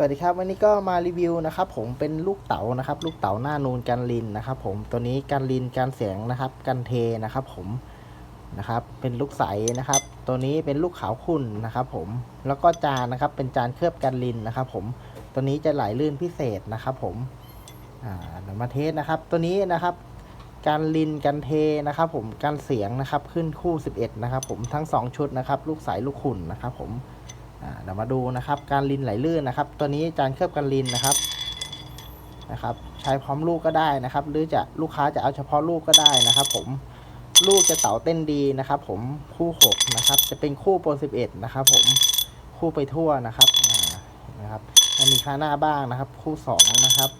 สวัสดีครับวันนี้ก็มารีวิวนะครับผมเป็นลูกเต๋านะครับลูกเต๋าหน้านูนกันลินนะครับผมตัวนี้กันลินกันเสียงนะครับกันเทนะครับผมนะครับเป็นลูกใสนะครับ ตัวนี้เป็นลูกขาวขุ่นนะครับผมแล้วก็จานนะครับเป็นจานเคลือบกันลินนะครับผมตัวนี้จะไหลลื่นพิเศษนะครับผมอ่าเดี๋ยวมาเทสนะครับตัวนี้นะครับการลินกันเทนะครับผมการเสียงนะครับขึ้นคู่ 11นะครับผมทั้ง 2 ชุดนะครับลูกใสลูกขุ่นนะครับผม เดี๋ยวมาดูนะครับการลินไหลลื่นนะครับ ตัวนี้จานเคลือบกันลินนะครับนะครับ ใช้พร้อมลูกก็ได้นะครับ หรือจะลูกค้าจะเอาเฉพาะลูกก็ได้นะครับ ผมลูกจะเต๋าเต้นดีนะครับ ผมคู่6นะครับ จะเป็นคู่โปร11นะครับ ผมคู่ไปทั่วนะครับนะครับมีค่าหน้าบ้างนะครับ คู่2นะครับ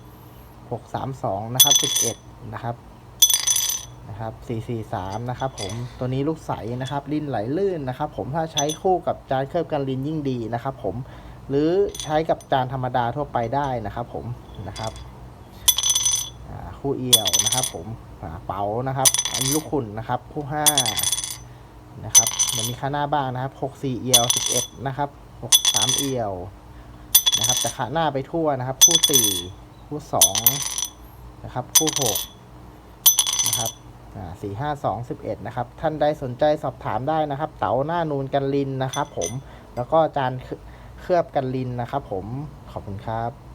632นะครับ11นะครับ นะครับ 443 นะครับผม ตัวนี้ลูกใสนะครับ ลิ้นไหลลื่นนะครับ ผม ถ้าใช้คู่กับจานเคลือบกันลิ้นยิ่งดีนะครับ ผม หรือใช้กับจานธรรมดาทั่วไปได้นะครับ ผม นะครับคู่เอี่ยวนะครับ ผมอ่าเป๋านะครับ อันนี้ลูกขุนนะครับ คู่5นะครับเดี๋ยวมีค่าหน้าบ้างนะครับ64เอี่ยว11นะครับ63เอี่ยวนะครับจะขาหน้าไปทั่วนะครับ คู่4คู่2นะครับ คู่6นะครับ สี่ห้าสองสิบเอ็ดนะครับ ท่านใดสนใจสอบถามได้นะครับ เต๋าหน้านูนกันลินนะครับผม แล้วก็จานเคลือบกันลินนะครับผม ขอบคุณครับ